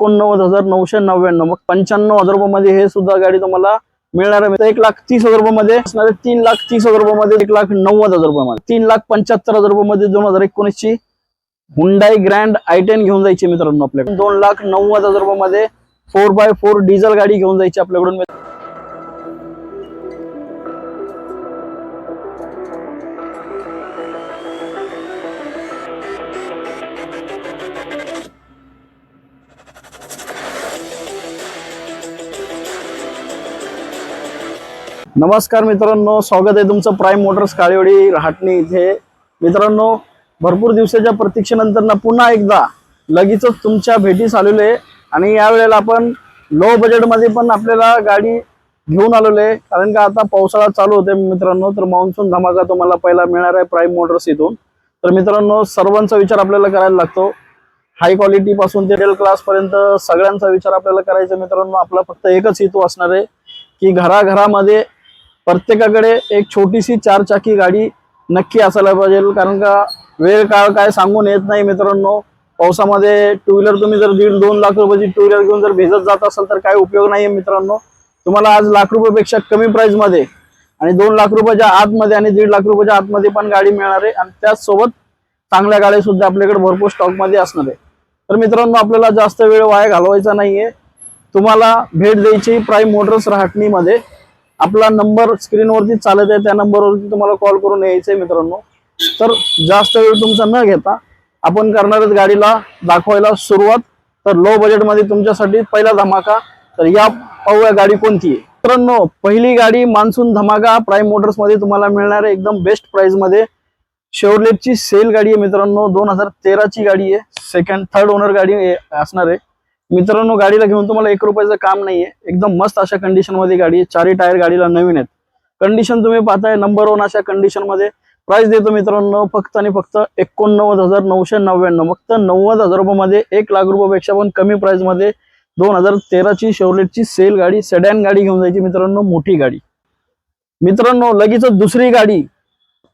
एकोणनव्वद हजार नऊशे नव्याण्णव. मग पंच्याण्णव हजार रुपयामध्ये हे सुद्धा गाडी तुम्हाला मिळणार आहे. एक लाख तीस हजार रुपयामध्ये असणारे तीन लाख तीस हजार रुपयामध्ये एक लाख नव्वद हजार रुपयामध्ये तीन लाख पंच्याहत्तर हजार रुपयामध्ये दोन हजार एकोणीसची हुंडाई ग्रँड आय टेन घेऊन जायची मित्रांनो आपल्याकडून. दोन लाख नव्वद हजार रुपयामध्ये फोर बाय फोर डिझेल गाडी घेऊन जायची आपल्याकडून. नमस्कार मित्रांनो स्वागत आहे तुमचं प्राईम मोटर्स काळेवाडी रहाटणी इथे. मित्रांनो भरपूर दिवसाच्या प्रतीक्षेनंतर ना पुन्हा एकदा लगेचच तुमच्या भेटीस आलेलो आहे. आणि यावेळेला आपण लो बजेटमध्ये पण आपल्याला गाडी घेऊन आलेलो आहे. कारण का आता पावसाळा चालू होते मित्रांनो तर मान्सून धमाका तुम्हाला पहिला मिळणार आहे प्राईम मोटर्स इथून. तर मित्रांनो सर्वांचा विचार आपल्याला करायला लागतो. हाय क्वालिटी पासून ते मिडल क्लास पर्यंत सगळ्यांचा विचार आपल्याला करायचा मित्रांनो. आपला फक्त एकच हेतू असणार आहे की घराघरामध्ये प्रत्येकाकडे एक छोटीशी चार चाकी गाडी नक्की असायला पाहिजे कारण का वेळ काळ काय सांगून येत नाही मित्रांनो. पावसामध्ये टू व्हीलर तुम्ही जर दीड दोन लाख रुपयाची टू व्हीलर घेऊन जर भेजत जात असाल तर काय उपयोग नाहीये मित्रांनो. तुम्हाला आज लाख रुपयापेक्षा कमी प्राइसमध्ये आणि दोन लाख रुपयाच्या आतमध्ये आणि दीड लाख रुपयाच्या आतमध्ये पण गाडी मिळणार आहे आणि त्याचसोबत चांगल्या गाड्या सुद्धा आपल्याकडे भरपूर स्टॉकमध्ये असणार आहे. तर मित्रांनो आपल्याला जास्त वेळ वाया घालवायचा नाहीये. तुम्हाला भेट द्यायची प्राईम मोटर्स राहटणीमध्ये. आपला नंबर स्क्रीनवरती चालत आहे त्या नंबरवरती तुम्हाला कॉल करून यायचंय मित्रांनो. तर जास्त वेळ तुमचा न घेता आपण करणारच गाडीला दाखवायला सुरुवात. तर लो बजेटमध्ये तुमच्यासाठी पहिला धमाका तर या पाहूया गाडी कोणती आहे. मित्रांनो पहिली गाडी मान्सून धमाका प्राईम मोटर्समध्ये तुम्हाला मिळणार आहे एकदम बेस्ट प्राइसमध्ये. शेवरलेटची सेल गाडी आहे मित्रांनो दोन हजार तेराची गाडी आहे. सेकंड थर्ड ओनर गाडी असणार आहे. मित्रांनो गाडीला घेऊन तुम्हाला एक रुपयाचं काम नाहीये. एकदम मस्त अशा कंडिशनमध्ये गाडी आहे. चारही टायर गाडीला नवीन आहेत. कंडिशन तुम्ही पाहताय नंबर वन अशा कंडिशनमध्ये. प्राइस देतो मित्रांनो फक्त आणि फक्त एकोणनव्वद हजार नऊशे नव्याण्णव. फक्त नव्वद हजार रुपयामध्ये एक लाख रुपयापेक्षा पण कमी प्राइसमध्ये दोन हजार तेराची शेवलेटची सेल गाडी सेडॅन गाडी घेऊन जायची मित्रांनो मोठी गाडी. मित्रांनो लगेच दुसरी गाडी.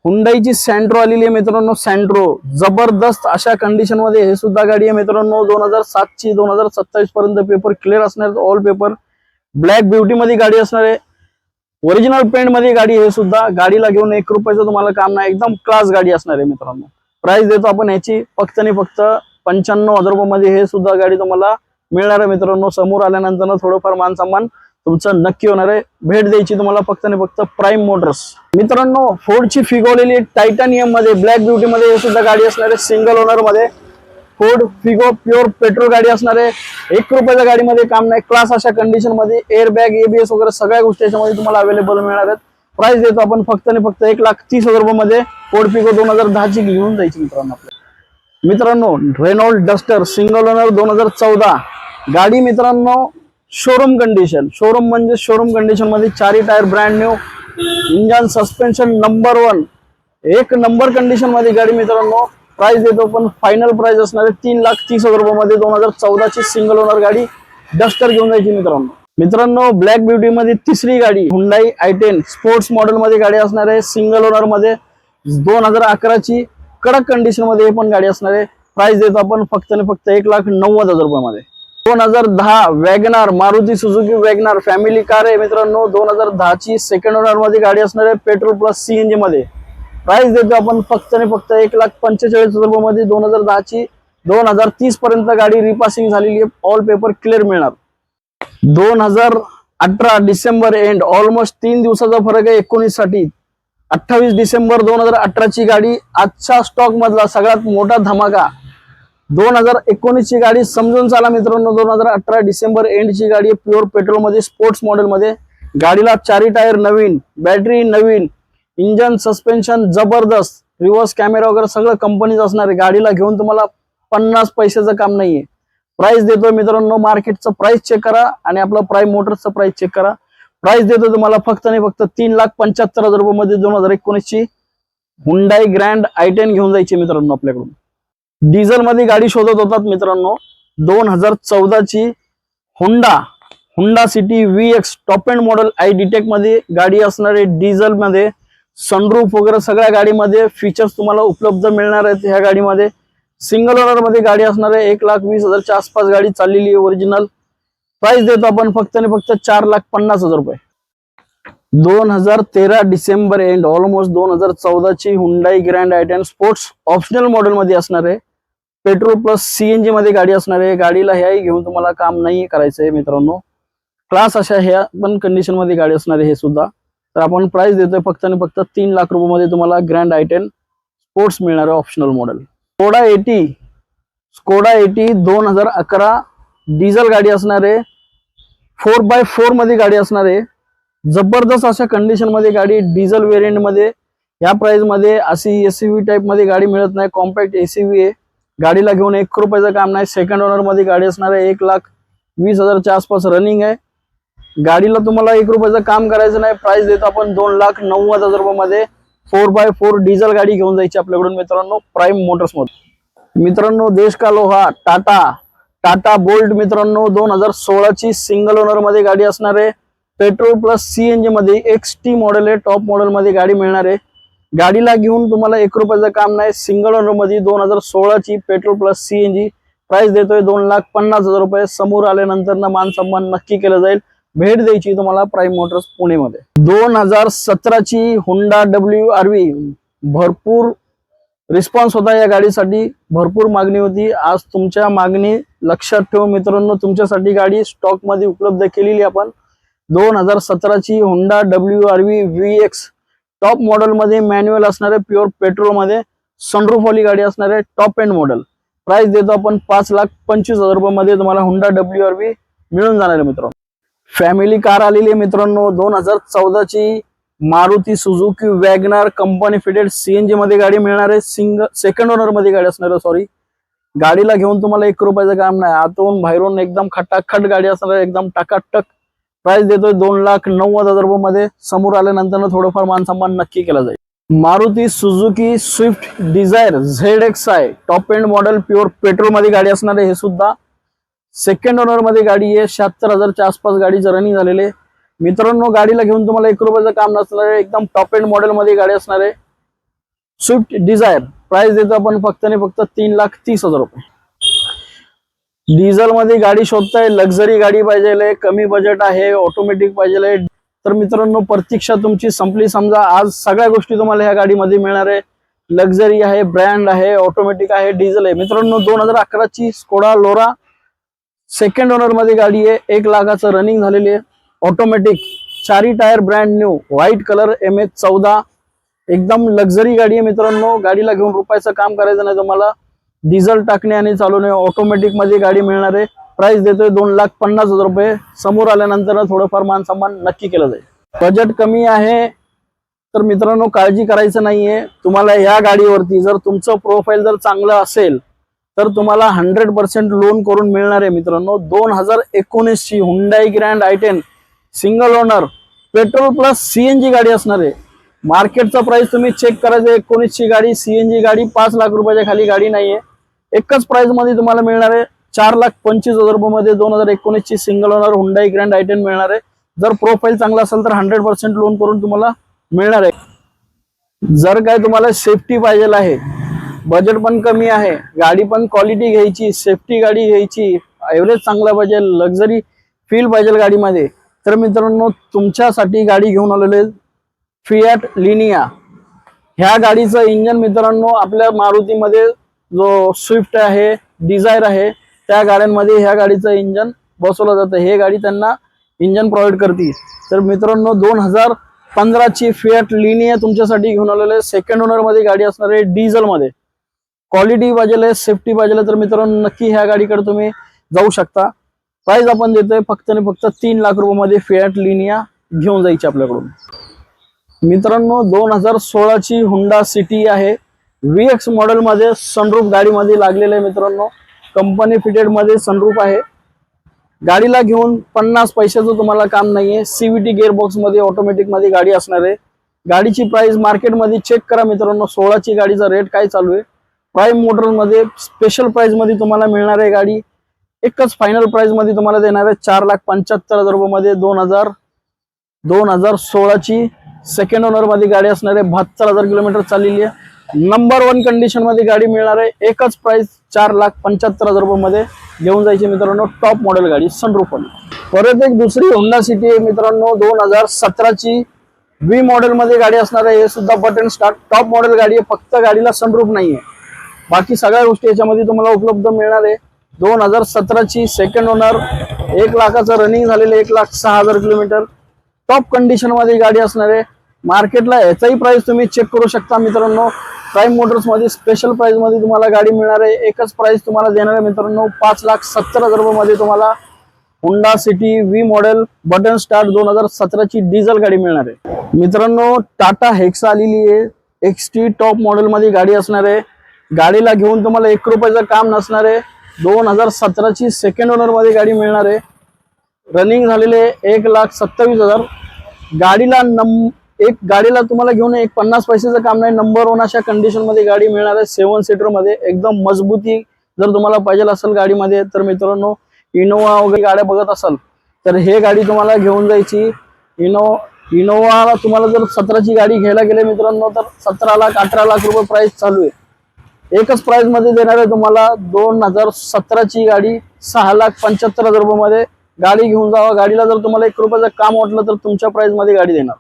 हुंडाईची सँट्रो आलेली आहे मित्रांनो. सँट्रो जबरदस्त अशा कंडिशनमध्ये हे सुद्धा गाडी आहे मित्रांनो. दोन हजार सातची दोन हजार सत्तावीस पर्यंत पेपर क्लिअर असणार ऑल पेपर ब्लॅक ब्युटी मध्ये गाडी असणार आहे. ओरिजिनल पेंटमध्ये गाडी हे सुद्धा. गाडीला घेऊन एक रुपयाचं तुम्हाला काम नाही. एकदम क्लास गाडी असणार आहे मित्रांनो. प्राइस देतो आपण याची. फक्त आणि फक्त पंच्याण्णव हजार रुपयामध्ये हे सुद्धा गाडी तुम्हाला मिळणार आहे मित्रांनो. समोर आल्यानंतर थोडंफार मान सन्मान तुमचं नक्की होणार आहे. भेट द्यायची तुम्हाला फक्त आणि फक्त प्राईम मोटर्स मित्रांनो फोर्डची फिगवलेली टायटानियममध्ये ब्लॅक ब्युटी मध्ये सुद्धा गाडी असणार आहे सिंगल ओनरमध्ये. फोर्ड फिगो प्युअर पेट्रोल गाडी असणार आहे. एक रुपयाच्या गाडीमध्ये काम नाही. क्लास अशा कंडिशनमध्ये एअर बॅग एबीएस वगैरे सगळ्या गोष्टी याच्यामध्ये तुम्हाला अवेलेबल मिळणार आहेत. प्राइस देतो आपण फक्त आणि फक्त एक लाख तीस हजार रुपयामध्ये फोर्ड फिगो दोन हजार दहाची घेऊन जायची मित्रांनो आपल्या मित्रांनो रेनॉल्ड डस्टर सिंगल ओनर दोन हजार चौदा. गाडी मित्रांनो शोरूम कंडिशन शोरूम म्हणजे शोरूम कंडिशनमध्ये चारी tyre brand new engine suspension number one एक नंबर कंडिशनमध्ये गाडी मित्रांनो प्राइस देतो पण फायनल प्राइस असणार आहे तीन लाख तीस हजार रुपयामध्ये दोन हजार चौदाची सिंगल ओनर गाडी डस्टर घेऊन जायची मित्रांनो. मित्रांनो ब्लॅक ब्युटी मध्ये तिसरी गाडी Hyundai i ten sports model मध्ये गाडी असणार आहे. सिंगल ओनरमध्ये दोन हजार अकराची कडक कंडिशनमध्ये हे पण गाडी असणार आहे. प्राइस देतो आपण फक्त आणि फक्त एक लाख नव्वद हजार रुपयामध्ये. दोन हजार दहा WagonR Maruti Suzuki WagonR family car आहे मित्रांनो. दोन हजार दहाची सेकंड ओनरमध्ये गाडी असणार आहे पेट्रोल प्लस सीएनजी मध्ये. प्राइस देतो आपण फक्त आणि फक्त एक लाख पंचेचाळीस हजार रुपयामध्ये दोन हजार दहाची. दोन हजार तीस पर्यंत गाडी रिपासिंग झालेली आहे. ऑल पेपर क्लिअर मिळणार. दोन हजार अठरा डिसेंबर एंड ऑलमोस्ट तीन दिवसाचा फरक आहे एकोणीससाठी अठ्ठावीस डिसेंबर दोन हजार अठराची गाडी आजच्या स्टॉक मधला सगळ्यात मोठा धमाका. दोन हजार एकोणीस ची गाडी समजून चाला मित्रांनो. दोन हजार अठरा डिसेंबर एंड ची गाडी प्युअर पेट्रोलमध्ये स्पोर्ट्स मॉडेल मध्ये गाडीला चारी टायर नवीन बॅटरी नवीन इंजन सस्पेन्शन जबरदस्त रिव्हर्स कॅमेरा वगैरे सगळं कंपनीच असणार आहे. गाडीला घेऊन तुम्हाला पन्नास पैशाचं काम नाहीये. प्राइस देतोय मित्रांनो मार्केटचं प्राइस चेक करा आणि आपलं प्राईम मोटर्सचं प्राइस चेक करा. प्राइस देतो तुम्हाला फक्त आणि फक्त तीन लाख पंच्याहत्तर हजार रुपये मध्ये दोन हजार एकोणीसची हुंडाई ग्रँड आय टेन घेऊन जायची मित्रांनो आपल्याकडून. डिझेल मध्ये गाडी शोधत होतात मित्रांनो. दोन हजार चौदाची Honda Honda City V X top end model i डिटेकमध्ये गाडी असणारे डिझेल मध्ये सनरूफ वगैरे सगळ्या गाडीमध्ये फीचर्स तुम्हाला उपलब्ध मिळणार आहेत ह्या गाडीमध्ये. सिंगल ओनरमध्ये गाडी असणार आहे एक लाख वीस हजारच्या आसपास गाडी चाललेली आहे ओरिजिनल प्राइस देतो आपण फक्त आणि फक्त चार लाख पन्नास हजार रुपये दोन हजार तेरा डिसेंबर एंड ऑलमोस्ट दोन हजार चौदाची Hyundai Grand i ten sports optional model मध्ये असणार आहे पेट्रोल प्लस सीएनजी मध्ये गाडी असणार आहे. गाडीला ह्याही घेऊन तुम्हाला काम नाही करायचं आहे मित्रांनो. क्लास अशा ह्या पण कंडिशनमध्ये गाडी असणार आहे हे सुद्धा. तर आपण प्राइस देतोय फक्त आणि फक्त तीन लाख रुपयामध्ये तुम्हाला ग्रँड आयटेन स्पोर्ट्स मिळणार आहे optional model Skoda AT Skoda AT दोन हजार अकरा डिझेल गाडी असणार आहे. फोर बाय फोरमध्ये गाडी असणार आहे. जबरदस्त अशा कंडिशनमध्ये गाडी डिझेल व्हेरियंटमध्ये या प्राइसमध्ये अशी एसीव्ही टाईपमध्ये गाडी मिळत नाही. कॉम्पॅक्ट एसीव्ही आहे. गाडीला घेऊन एक रुपयाचं काम नाही. सेकंड ओनरमध्ये गाडी असणार आहे एक लाख वीस हजारच्या आसपास रनिंग आहे. गाडीला तुम्हाला एक रुपयाचं काम करायचं नाही. प्राइस देतो आपण दोन लाख नव्वद हजार रुपयामध्ये. फोर बाय फोर डिझेल गाडी घेऊन जायची आपल्याकडून मित्रांनो प्राईम मोटर्समध्ये मित्रांनो देश का लोहा टाटा टाटा बोल्ट मित्रांनो दोन हजार सोळाची सिंगल ओनरमध्ये गाडी असणार आहे. पेट्रोल प्लस सीएनजी मध्ये एक्स टी मॉडेल आहे. टॉप मॉडेल मध्ये गाडी मिळणार आहे. गाडीला घेऊन तुम्हाला एक रुपयाचं काम नाही. सिंगल ओनरमध्ये दोन हजार सोळाची पेट्रोल प्लस सीएनजी प्राइस देतोय दोन लाख पन्नास हजार रुपये. समोर आल्यानंतर ना मान सन्मान नक्की केलं जाईल. भेट द्यायची तुम्हाला प्राईम मोटर्स पुणेमध्ये. दोन हजार सतराची हुंडा डब्ल्यू आर व्ही भरपूर रिस्पॉन्स होता या गाडीसाठी. भरपूर मागणी होती. आज तुमच्या मागणी लक्षात ठेव मित्रांनो. तुमच्यासाठी गाडी स्टॉकमध्ये उपलब्ध केलेली आपण. दोन हजार सतराची Honda W R V V X top model मध्ये मॅन्युअल असणार आहे प्युअर पेट्रोलमध्ये वाली गाडी असणार आहे टॉप एंड मॉडेल प्राइस देतो आपण पाच लाख पंचवीस हजार रुपये मध्ये तुम्हाला हुंडा डब्ल्यू आर बी मिळून जाणार आहे मित्रांनो. फॅमिली कार आलेली आहे मित्रांनो दोन हजार चौदाची Maruti Suzuki WagonR company fitted CNG मध्ये गाडी मिळणार आहे. सिंग सेकंड ओनरमध्ये गाडी असणार आहे सॉरी गाडीला घेऊन तुम्हाला एक रुपयाचं काम नाही. आतून बाहेरून एकदम खटाखट गाडी असणार आहे एकदम टाकाटक. प्राइस देतोय दोन लाख नव्वद हजार रुपये मध्ये समोर आल्यानंतर थोडंफार मान सन्मान नक्की केला जाईल. Maruti Suzuki Swift Dzire Z X I top end model pure पेट्रोलमध्ये गाडी असणार आहे हे सुद्धा. सेकंड ओनरमध्ये गाडी आहे शहात्तर हजारच्या आसपास गाडीचं रनिंग झालेले मित्रांनो गाडीला घेऊन तुम्हाला एक रुपयाचं काम नसणार आहे. एकदम टॉप एंड मॉडेल मध्ये गाडी असणार आहे. Swift Dzire. प्राइस देतो आपण फक्त आणि फक्त तीन लाख तीस हजार रुपये. डिझेल मध्ये गाडी शोधताय लक्झरी गाडी पाहिजे कमी बजेट आहे ऑटोमॅटिक पाहिजे तर मित्रांनो प्रतीक्षा तुमची संपली. समजा आज सगळ्या गोष्टी तुम्हाला ह्या गाडीमध्ये मिळणार आहे. लक्झरी आहे ब्रँड आहे ऑटोमॅटिक आहे डिझेल आहे. मित्रांनो दोन हजार अकराची स्कोडा लोरा सेकंड ओनरमध्ये गाडी आहे. एक लाखाचं रनिंग झालेली आहे. ऑटोमॅटिक चारी tyre brand new white colour M H चौदा. एकदम लक्झरी गाडी आहे मित्रांनो. गाडीला घेऊन रुपयाचं काम करायचं नाही तुम्हाला. डिझेल टाकणे आणि चालवणे ऑटोमॅटिकमध्ये गाडी मिळणार. आहे प्राइस देतोय दोन लाख पन्नास हजार रुपये. समोर आल्यानंतर थोडंफार मान सन्मान नक्की केलं जाईल. बजेट कमी आहे तर मित्रांनो काळजी करायचं नाहीये. तुम्हाला या गाडीवरती जर तुमचं प्रोफाईल जर चांगलं असेल तर तुम्हाला हंड्रेड पर्सेंट लोन करून मिळणार आहे मित्रांनो. दोन हजार एकोणीसची Hyundai grand i ten single owner petrol plus CNG गाडी असणार आहे. मार्केटचा प्राइस तुम्ही चेक करायचं. एकोणीसची गाडी सीएनजी गाडी पाच लाख रुपयाच्या खाली गाडी नाहीये. एकच प्राइसमध्ये तुम्हाला मिळणार आहे. चार लाख पंचवीस हजार रुपये मध्ये दोन हजार एकोणीस ची single owner Hyundai grand i ten मिळणार आहे. जर प्रोफाईल चांगला असेल तर हंड्रेड पर्सेंट लोन करून तुम्हाला मिळणार आहे. जर काय तुम्हाला सेफ्टी पाहिजे आहे बजेट पण कमी आहे गाडी पण क्वालिटी घ्यायची सेफ्टी गाडी घ्यायची एव्हरेज चांगला पाहिजे लक्झरी फील पाहिजे गाडीमध्ये तर मित्रांनो तुमच्यासाठी गाडी घेऊन आलेले फियाट लिनिया ह्या गाडीचं इंजन मित्रांनो आपल्या मारुतीमध्ये जो स्विफ्ट आहे डिझायर आहे त्या गाड्यांमध्ये ह्या गाडीचं इंजन बसवलं जातं. हे गाडी त्यांना इंजन प्रोव्हाइड करते. तर मित्रांनो दोन हजार पंधराची फिएट लिनिया तुमच्यासाठी घेऊन आलेले सेकंड ओनरमध्ये गाडी असणार आहे डिझेल मध्ये क्वालिटी पाहिजे सेफ्टी पाहिजे तर मित्रांनो नक्की ह्या गाडीकडे तुम्ही जाऊ शकता. प्राईज आपण देतोय फक्त आणि फक्त तीन लाख रुपयामध्ये फियाट लिनिया घेऊन जायची आपल्याकडून. मित्रांनो दोन हजार सोळाची हुंडा सिटी आहे. व्ही एक्स मॉडेल मध्ये सनरूफ गाडीमध्ये लागलेलं आहे मित्रांनो. कंपनी फिटेडमध्ये सनरूफ आहे. गाडीला घेऊन पन्नास पैशाचं तुम्हाला काम नाहीये. सीव्हीटी गिअरबॉक्समध्ये ऑटोमॅटिकमध्ये गाडी असणार आहे. गाडीची प्राइस मार्केटमध्ये चेक करा मित्रांनो. सोळाची गाडीचा रेट काय चालू आहे? प्राईम मोटरमध्ये स्पेशल प्राइसमध्ये तुम्हाला मिळणार आहे गाडी. एकच फायनल प्राइसमध्ये तुम्हाला देणार आहे चार लाख पंच्याहत्तर हजार रुपये मध्ये दोन हजार दोन हजार सोळाची सेकंड ओनरमध्ये गाडी असणार आहे. बहात्तर हजार किलोमीटर चाललेली आहे. नंबर वन कंडिशनमध्ये गाडी मिळणार आहे. एकच प्राइस चार लाख पंच्याहत्तर हजार रुपये मध्ये घेऊन जायची मित्रांनो टॉप मॉडेल गाडी सनरूफ परत एक दुसरी होंडा सिटी आहे मित्रांनो दोन हजार सतराची वी मॉडेल मध्ये गाडी असणार आहे. हे सुद्धा बटन स्टार्ट टॉप मॉडेल गाडी आहे फक्त गाडीला सनरूफ आहे बाकी सगळ्या गोष्टी याच्यामध्ये तुम्हाला उपलब्ध मिळणार आहे. दोन हजार सतराची सेकंड ओनर एक लाखाचं रनिंग झालेलं एक लाख सहा हजार किलोमीटर टॉप कंडिशनमध्ये गाडी असणार आहे. मार्केटला याचाही प्राइस तुम्ही चेक करू शकता मित्रांनो. प्राईम मोटर्समध्ये स्पेशल प्राईजमध्ये तुम्हाला गाडी मिळणार आहे. एकच प्राईज तुम्हाला देणार आहे मित्रांनो पाच लाख सत्तर हजार रुपयामध्ये तुम्हाला Honda City V model button start दोन हजार सतराची डिझेल गाडी मिळणार आहे. मित्रांनो टाटा हेक्स आलेली आहे. एक्स टी टॉप मॉडेलमध्ये गाडी असणार आहे. गाडीला घेऊन तुम्हाला एक रुपयाचं काम नसणार आहे. दोन हजार सतराची सेकंड ओनरमध्ये गाडी मिळणार आहे. रनिंग झालेले एक लाख सत्तावीस हजार. गाडीला नम एक गाडीला तुम्हाला घेऊन एक पन्नास पैशाचं काम नाही. नंबर वन अशा कंडिशनमध्ये गाडी मिळणार आहे. सेवन सीटरमध्ये एकदम मजबूती जर तुम्हाला पाहिजे असेल गाडीमध्ये तर मित्रांनो इनोवा वगैरे गाड्या बघत असाल तर हे गाडी तुम्हाला घेऊन जायची. इनो इनोवा तुम्हाला जर सतराची गाडी घ्यायला गेले मित्रांनो तर सतरा लाख अठरा लाख रुपये प्राइस चालू आहे. एकच प्राइसमध्ये देणार आहे तुम्हाला दोन हजार सतराची गाडी सहा लाख पंच्याहत्तर हजार रुपये मध्ये गाडी घेऊन जावा. गाडीला जर तुम्हाला एक रुपयाचं काम वाटलं तर तुमच्या प्राइसमध्ये गाडी देणार.